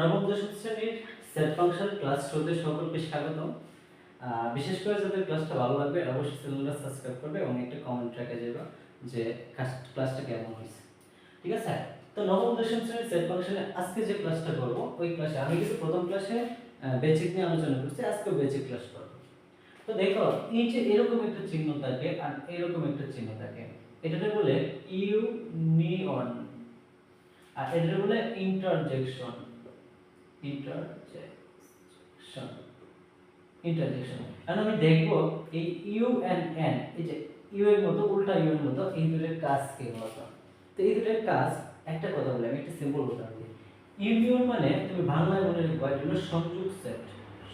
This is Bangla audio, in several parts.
নবম, দশম শ্রেণির সেট ফাংশন ক্লাস টুতে সকলকে স্বাগতম। বিশেষ করে যাদের ক্লাসটা ভালো লাগবে অবশ্যই চ্যানেলটা সাবস্ক্রাইব করবে এবং একটা কমেন্ট রেখে যাবে যে ক্লাসটা কেমন হয়েছে। ঠিক আছে? তো নবম, দশম শ্রেণির সেট ফাংশনে আজকে যে ক্লাসটা করব, ওই ক্লাসে আমি কিন্তু প্রথম ক্লাসে বেসিক নিয়ে আলোচনা করছি আজকে বেসিক ক্লাস করব। তো দেখো, এই যে এরকম একটা চিহ্ন থাকে আর এরকম একটা চিহ্ন থাকে, এটাকে বলে ইউনিয়ন আর এটা বলে ইন্টারজেকশন ইন্টারজেকশন ইন্টারজেকশন কারণ আমি দেখব এই ইউ এন্ড এন এই যে ইউ এর মতো, উল্টা ইউ এর মতো, এই দুটোর কাজ কি বলতো? তো এই দুটোর কাজ, একটা কথা বলে, আমি একটা সিম্বল উদাহরণ দিই ইউনিয়ন মানে তুমি বাংলায় মনে রাখবে এটা হলো সংযোগ সেট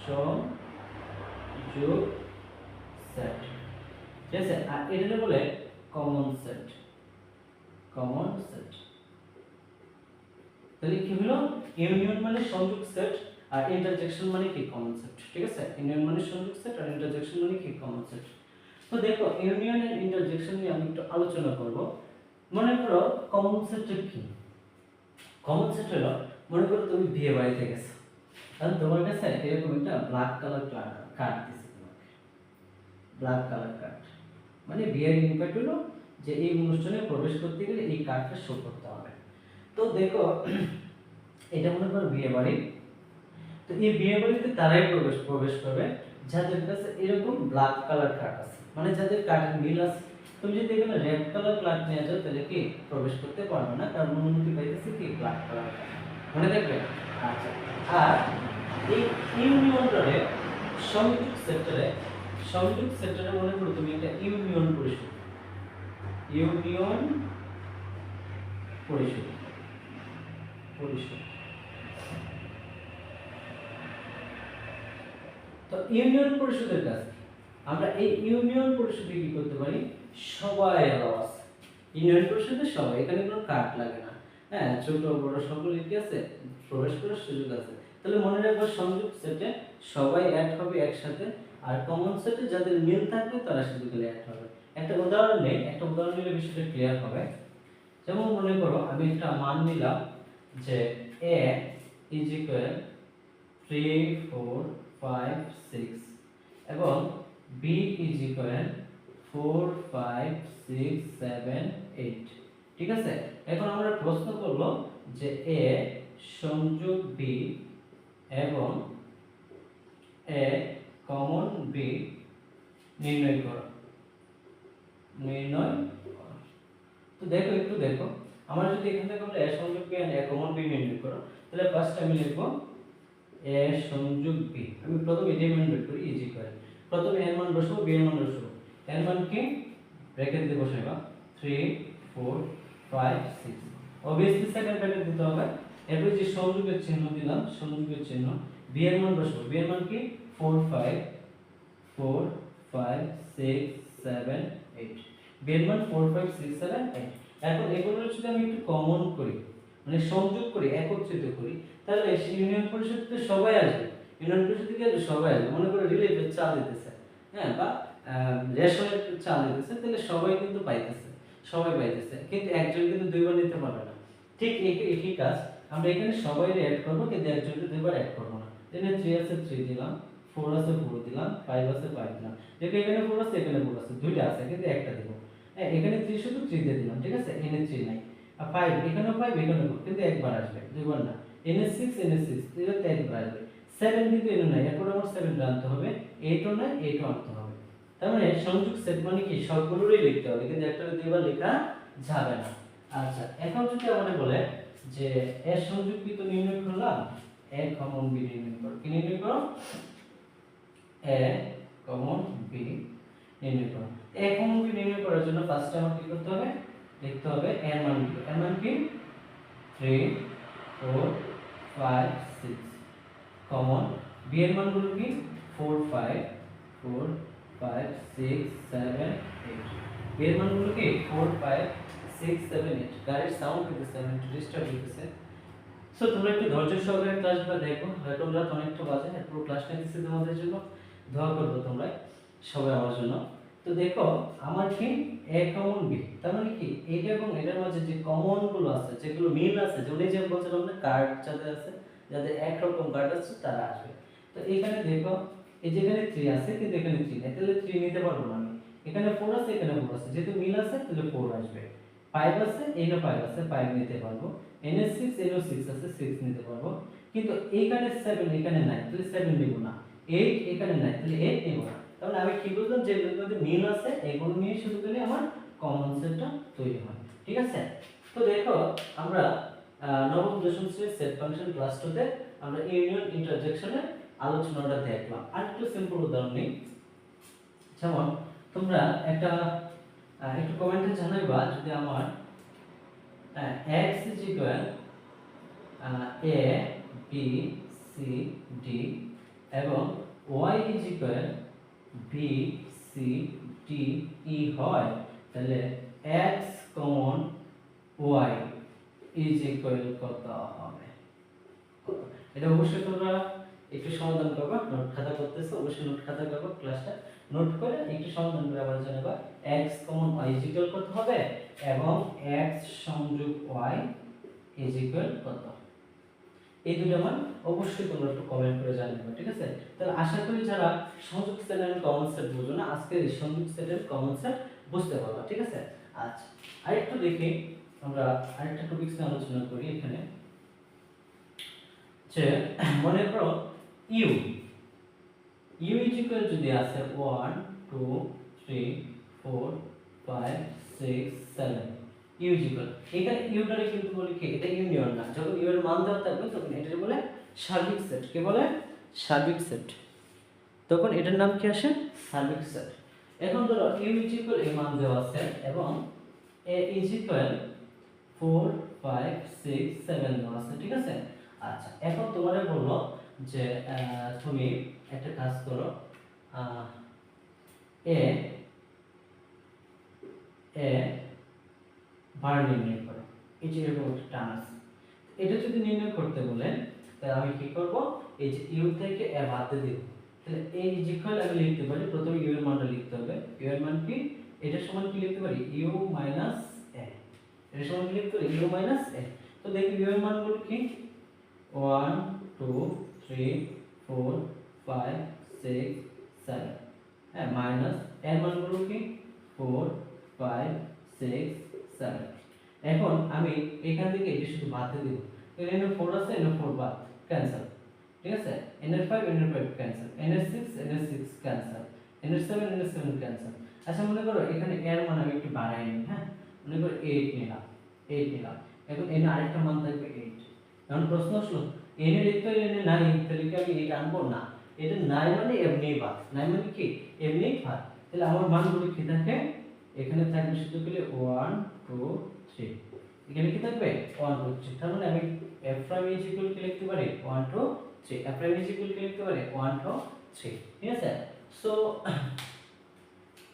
সংযোগ সেট ঠিক আছে? আর এটা বলে কমন সেট কমন সেট তাহলে কি হলো? ইউনিয়ন মানে সংযোগ সেট আর ইন্টারজেকশন মানে কি? কমন সেট ঠিক আছে? ইউনিয়ন মানে সংযোগ সেট আর ইন্টারজেকশন মানে কি? কমন সেট তো দেখো ইউনিয়ন এন্ড ইন্টারজেকশন নিয়ে আমি একটু আলোচনা করব। মনে করো কমন সেটটা কি? কমন সেট হলো, মনে করো তুমি বিয়ে বাড়িতে গেছো। তাহলে তোমার কাছে এরকম একটা ব্ল্যাক কালার কার্ড দিছে তোমাকে। ব্ল্যাক কালার কার্ড মানে বিয়ের ইম্প্যাক্ট হলো যে এই অনুষ্ঠানে প্রবেশ করতে গেলে এই কার্ডটা শো করতে হবে। তো দেখো, এটা মনে করো বিয়ে বাড়ি। তো এই বিয়ে বাড়িতে তারাই প্রবেশ প্রবেশ করবে। যাদের কাছে এরকম ব্ল্যাক কালার কার্ড আছে মানে যাদের কার্ডের মিল আছে, তুমি যদি এখানে রেড কালার কার্ড নিয়ে যাও, তাহলে কি প্রবেশ করতে পারবে না? কারণ অনুমতি পাইতেছে কি ব্ল্যাক কালার মনে দেখবে আচ্ছা। আর এই ইউনিয়ন রোডে সংযোগ সেক্টরে সংযোগ সেক্টরে মনে করো তুমি একটা ইউনিয়ন পরিষদ ইউনিয়ন পরিষদ পরিষদ তো ইউনিয়ন পরিষদের আমরা এই ইউনিয়ন পরিষদে কি করতে পারি? সবাই ইউনিয়ন পরিষদে সবাই, এখানে কোনো কার্ড লাগে না। হ্যাঁ ছোট, বড় কি আছে? প্রবেশ করার সুযোগ আছে। তাহলে মনে রাখব সংযোগ সেটে সবাই অ্যাড হবে একসাথে, আর কমন সেটে যাদের মিল থাকবে, তারা শুধু গেলে অ্যাড হবে। একটা উদাহরণ নেই, একটা উদাহরণ নিলে বিষয়টা ক্লিয়ার হবে। যেমন মনে করো, আমি একটা মান নিলাম যে A is equal three four five six এবং B is equal four five six seven eight ঠিক আছে? এখন আমরা প্রশ্ন করব যে এ সংযোগ বি এবং এ কমন বি নির্ণয় করো। নির্ণয় তো দেখো, একটু দেখো। আমরা যদি এখান থেকে বলে এ সংযোগ B and A common B নির্ণয় করো, তাহলে ফার্স্ট আমি লিখব এ সংযোগ বি আমি প্রথমে এটাই মান বের করি ইজি করে। প্রথমে এর মান বসাবো বি এর মান বসাবো। এর মান কি? ব্র্যাকেট দিয়ে বসাইবা 3 4 5 6 অবভিয়াসলি সেকেন্ড ব্র্যাকেট দিতে হবে। এরপর যে সংযোগের চিহ্ন দিলাম, সংযোগের চিহ্ন বি এর মান বসাবো। বি এর মান কি? 4 5 4 5 6 7 8 বি এর মান 4 5 6 7 8 এখন এগুলো যদি আমি একটু কমন করি মানে সংযোগ করি, একত্রিত করি, তাহলে ইউনিয়ন পরিষদে সবাই আসবে। ইউনিয়ন পরিষদ আসবে সবাই আসবে। মনে করে রিলেটেড চা দিতেছে হ্যাঁ বা রেশনের চা দিতেছে, তাহলে সবাই কিন্তু পাইতেছে, সবাই পাইতেছে। কিন্তু একজন কিন্তু দুইবার নিতে পারবে না। ঠিক একই একই কাজ, আমরা এখানে সবাই অ্যাড করব, কিন্তু একজনকে দুইবার অ্যাড করব না। এখানে থ্রি আছে থ্রি দিলাম ফোর আছে ফোর দিলাম ফাইভ আছে ফাইভ দিলাম। দেখো এখানে ফোর আছে, এখানে ফোর আছে, দুইটা আছে, কিন্তু একটা দিব। হ্যাঁ এখানে থ্রি শুধু থ্রি দিয়ে দিলাম ঠিক আছে? এখানে থ্রি নাই। আর ফাইভ এখানেও ফাইভ এখানেও four, কিন্তু একবার আসবে দুইবার না। এনে সিক্স এনে সিক্স এটাতে একবার আসবে। সেভেন কিন্তু এনে নাই এরপর আমার সেভেন আনতে হবে। এইটও নাই এইটও আনতে হবে। তার মানে সংযোগ সেট মানে কি? সবগুলোরই লিখতে হবে কিন্তু একটা দুইবার লেখা যাবে না। আচ্ছা এখন যদি আমাদের বলে যে এর সংযোগ কি তো নির্ণয় করলাম এ কমন বি নির্ণয় করো। কি নির্ণয় করো? এ কমন বি নির্ণয় করো এ কমন নির্ণয় করার জন্য ফার্স্টে আমার কি করতে হবে? লিখতে হবে এর মান কি এর মান কি 3 4 5 6 কমন বি এর মানগুলো কি? 4 5 4 5 6 7 8 বি এর মানগুলো কি? 4 5 6 7 8 গাড়ির সাউন্ড হইতেছে আমি একটু ডিস্টার্ব হইতেছে সো তোমরা একটু ধৈর্য সহকারে ক্লাসটা দেখো। হয়তো রাত অনেকটা বাজে, পুরো ক্লাসটা দিচ্ছি তোমাদের জন্য। দোয়া করব তোমরা সবাই আমার জন্য। তো দেখো, আমার কি এ কমন বি তার মানে কি? এটা এবং এটার মাঝে যে কমনগুলো আছে, যেগুলো মিল আছে যেগুলো যে বলছিলাম না কার্ড যাদের আছে, যাদের একরকম কার্ড আছে তারা আসবে। তো এখানে দেখো, এই যেখানে থ্রি আছে, কিন্তু এখানে থ্রি নেই। তাহলে থ্রি নিতে পারব না আমি। এখানে ফোর আছে, এখানে ফোর আছে। যেহেতু মিল আছে, তাহলে ফোর আসবে। ফাইভ আছে এনে ফাইভ আছে ফাইভ নিতে পারব। এনে সিক্স এনও সিক্স আছে সিক্স নিতে পারব। কিন্তু এইখানে সেভেন এখানে নাই তাহলে সেভেন নিব না। এইট এখানে নাই তাহলে এইট নিব না। তাহলে আমি কি বুঝলাম? যে মধ্যে মিল আছে এগুলো নিয়ে শুধু দিলে আমার কমন সেটটা তৈরি হয়। ঠিক আছে? তো দেখো, আমরা নবম দশম শ্রেণির সেট ফাংশন ক্লাস টুতে আমরা ইউনিয়ন ইন্টারজেকশনের আলোচনাটা দেখলাম। আর একটু সিম্পল উদাহরণ নিই। যেমন, তোমরা একটা একটু কমেন্টে জানাইবা যদি আমার x is equal a, b d, এবং y is equal b, c, d e হয়, তাহলে x common y is equal কত হবে? এটা অবশ্যই তোমরা একটু সমাধান করবা, নোট খাতা করতেছো, অবশ্যই নোট খাতা করবা ক্লাসটা নোট করে একটু সমাধান করে আবার জানাবা x common y is equal কত হবে? এবং x সংযোগ y is equal কত এই দুটো মান অবশ্যই তোমরা একটু কমেন্ট করে জানাবে ঠিক আছে? তাহলে আশা করি যারা সংযোগ সেট এন্ড কমন সেট বুঝো না, আজকে এই সংযোগ সেট এন্ড কমন সেট বুঝতে পারবা, ঠিক আছে? আচ্ছা আরেকটু দেখি, আমরা আরেকটা টপিকস নিয়ে আলোচনা করি এখানে। যে, মনে করো, ইউ ইউ ইকুয়াল যদি আছে one two three four five six seven U is equal এখানে ইউটারে কিন্তু বলি কি? এটা ইউনিয়ন না। যখন ইউ এর মান দেওয়া থাকবে, তখন এটাকে বলে সার্বিক সেট। কে বলে? সার্বিক সেট। তখন এটার নাম কি আসে? সার্বিক সেট। এখন ধরো ইউ ইজ ইকুয়াল এই মান দেওয়া আছে এবং A is equal four five six seven দেওয়া আছে, ঠিক আছে? আচ্ছা এখন তোমারে বলল যে তুমি একটা কাজ করো। এ এ বার নির্ণয় করো। এই যে এরকম একটা টান আছে। এটা যদি নির্ণয় করতে বলেন তাহলে আমি কি করব? এই যে ইউ থেকে এ বাদ দিব। তাহলে এই ইকুয়াল আমি লিখতে পারি, প্রথমে ইউ এর মানটা লিখতে হবে। ইউ এর মান কি? এটা সমান কি লিখতে পারি? ইউ মাইনাস এ এটা সমান কি লিখতে পারি? ইউ মাইনাস এ তো দেখি ইউ এর মানগুলো কি? One two three four five six seven হ্যাঁ মাইনাস এর মানগুলো কি? ফোর ফাইভ সিক্স সেভেন এখন আমি এখান থেকে এটা শুধু বাদ দিয়ে দিব। এন এর ফোর আছে এন এর ফোর বাদ। ক্যান্সেল ঠিক আছে? এন এর ফাইভ এন এর ফাইভ ক্যান্সেল এন এর সিক্স এন এর সিক্স ক্যান্সেল এন এর সেভেন এন এর সেভেন ক্যান্সেল আচ্ছা মনে করো এখানে এর মান আমি একটু বাড়াই নিই হ্যাঁ? মনে করো এইট নিলাম এইট নিলাম। এখন এনে আরেকটা মান থাকবে এইট এখন প্রশ্ন আসলো এনে লিখতে হলে এনে নাই, তাহলে কি আমি এইট আনব? না। এটা নাই মানে এমনি বাদ। নাই মানে কি? এমনি বাদ। তাহলে আমার মানগুলো কি থাকে? এখানে থাকবে শুধু পেলে ওয়ান টু থ্রি এখানে কি থাকবে? ওয়ান টু থ্রি তার মানে আমি এফ প্রাইম ইজ ইকুয়াল কি লিখতে পারি? One two three F prime is equal কি লিখতে পারি? ওয়ান টু থ্রি ঠিক আছে? সো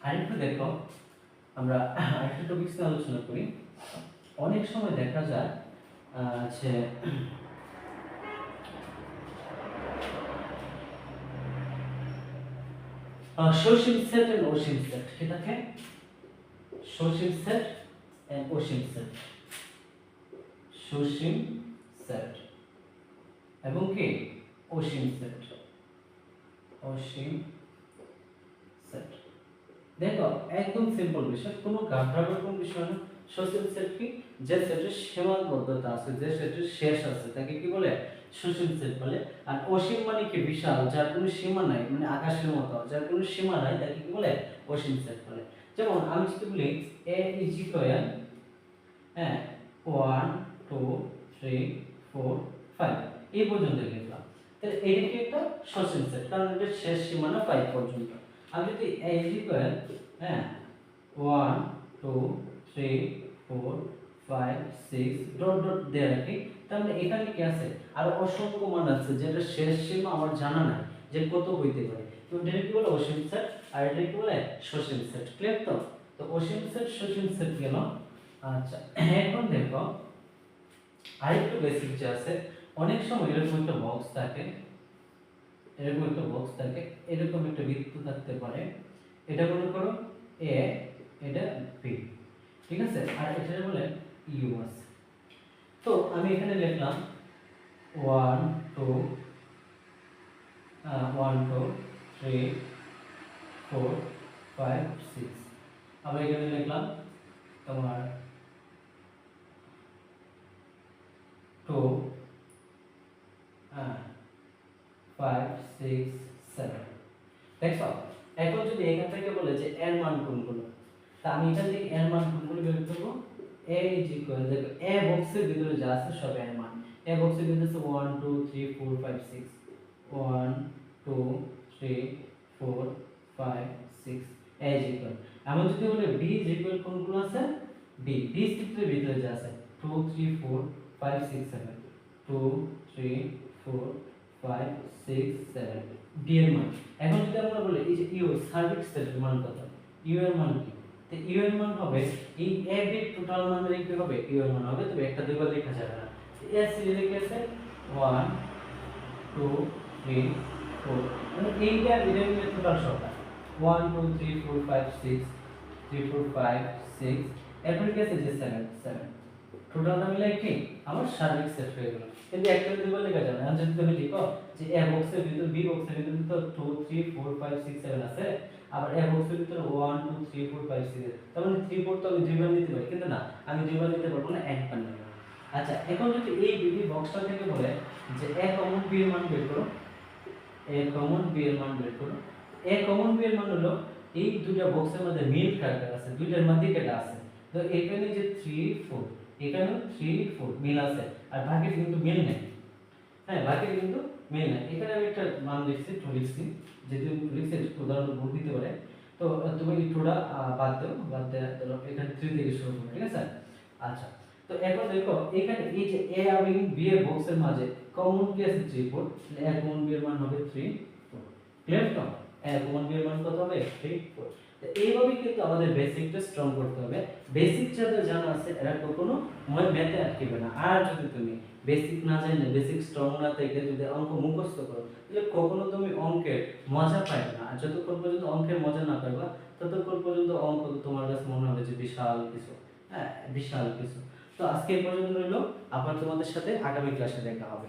আরেকটু দেখো। আমরা আরেকটা টপিক্স নিয়ে আলোচনা করি। অনেক সময় দেখা যায় যে সসীম সেট এন্ড অসীম সেট কি থাকে? সসীম সেট এন্ড অসীম সেট সসীম সেট এবং কি? অসীম সেট অসীম সেট দেখো, একদম সিম্পল বিষয়, কোনো ঘাবড়াবার কোনো বিষয় না। সসীম সেট কি? যে সেটের সীমাবদ্ধতা আছে, যে সেটের শেষ আছে, তাকে কি বলে? সসীম সেট বলে। আর অসীম মানে কি? বিশাল, যার কোনো সীমা নাই মানে আকাশের মতো, যার কোনো সীমা নাই, তাকে কি বলে? অসীম সেট বলে। যেমন আমি যদি বলি এ ইজ ইকুয়াল হ্যাঁ one two three four five এই পর্যন্ত লিখলাম। তাহলে এটা কি একটা সসীম সেট কারণ এটা শেষ সীমানা ফাইভ পর্যন্ত। আমি যদি এ ইজ ইকুয়াল হ্যাঁ one two three four five six dot dot দিয়ে রাখি, তাহলে এখানে কি আছে? আর অসংখ্য মান আছে যেটা শেষ সীমা আমার জানা নাই যে কত হইতে পারে। তো এটা কি বলে? অসীম সেট আর এটা কি বলে? সসীম সেট ক্লিয়ার তো? তো অসীম সেট সসীম সেট গেল। আচ্ছা এখন দেখো, আরেকটু বেসিক যে আছে, অনেক সময় এরকম একটা বক্স থাকে, এরকম একটা বক্স থাকে, এরকম একটা বৃত্ত থাকতে পারে। এটা মনে করো এ এটা বি ঠিক আছে? আর এটা বলে ইউ আছে। তো আমি এখানে লিখলাম one two one two three four five six আবার এখানে লিখলাম তোমার টু ফাইভ সিক্স সেভেন দেখো এখন যদি এখান থেকে বলে যে এর মান কোনগুলো, তা আমি এখান থেকে এর মান কোনগুলো বের করব? এ ইজ ইকুয়াল দেখো এ বক্সের ভিতরে যা আছে সব এর মান। এ বক্সের ভিতরে আছে one two three four five six one two three four five six A is equal এমন যদি বলে বি ইজ ইকুয়াল কোনগুলো আছে? বি বি চিত্রের ভিতরে যা আছে। Two three four five six seven two three four five six seven D এর মান। এখন যদি আমরা বলি, এই যে ইউ সার্ভিক্স এর মান কত? ইউ এর মান কি? তো ইউ এর মান হবে, এই এ বি টোটাল মান কি হবে? ইউ এর মান হবে, তবে একটা দুইবার লেখা যাবে না। এস লিখে আছে ওয়ান টু থ্রি ফোর মানে এইটা এটা টোটাল সংখ্যা one two three four five six three four five six এরপরে কি আছে? সেভেন সেভেন টোটালটা মিলে কি? আমার সার্বিক সেট হয়ে গেল। কিন্তু একটা দুইবার লেখা যাবে যদি তুমি লিখো যে এ বক্সের ভিতর বি বক্সের ভিতরে তো two three four five six seven আছে, আবার এ বক্সের ভিতরে one two three four five six তার মানে থ্রি ফোর তো আমি দুইবার নিতে পারি, কিন্তু না, আমি দুইবার নিতে পারব না, একবার নেব আচ্ছা এখন যদি এই বিবি বক্সটা থেকে বলে যে এক কমন বি এর মান বের করো এ কমন বি এর মান বের করো। এ কমন বি এর মান হলো, এই দুইটা বক্সের মধ্যে মিল কারেক্টার আছে, দুইটার মধ্যে কেটে আছে। তো এখানে যে থ্রি ফোর এখানে থ্রি ফোর মিল আছে, আর বাকি কিন্তু মিল নেই। হ্যাঁ বাকি কিন্তু মিল নেই। এখানে আমি একটা মান লিখছি টু লিখছি যদি লিখছি উদাহরণ ভুল দিতে পারে। তো, তুমি টুটা বাদ দাও, বাদ দেওয়া ধরো, এখানে থ্রি থেকে শুরু করো, ঠিক আছে? আচ্ছা তো এখন দেখো, এখানে এই যে এ আর বি এর বক্সের মাঝে কমন কি আছে three four A common B এর মান হবে থ্রি ফোর ক্লিয়ার তো? এ কমন বি এর মান কত হবে? থ্রি ফোর এইভাবে কিন্তু আমাদের বেসিকটা স্ট্রং করতে হবে। বেসিক যাদের জানা আছে, এরা কখনো মনে ম্যাথে আটকেবে না। আর যদি তুমি বেসিক না জানলে বেসিক স্ট্রং না থেকে যদি অঙ্ক মুখস্থ করো, তাহলে কখনো তুমি অঙ্কের মজা পাইবে না। আর যতক্ষণ পর্যন্ত অঙ্কের মজা না পাইবা, ততক্ষণ পর্যন্ত অঙ্ক তোমার কাছে মনে হবে যে বিশাল কিছু। হ্যাঁ বিশাল কিছু। তো আজকে পর্যন্ত রইল। আবার তোমাদের সাথে আগামী ক্লাসে দেখা হবে।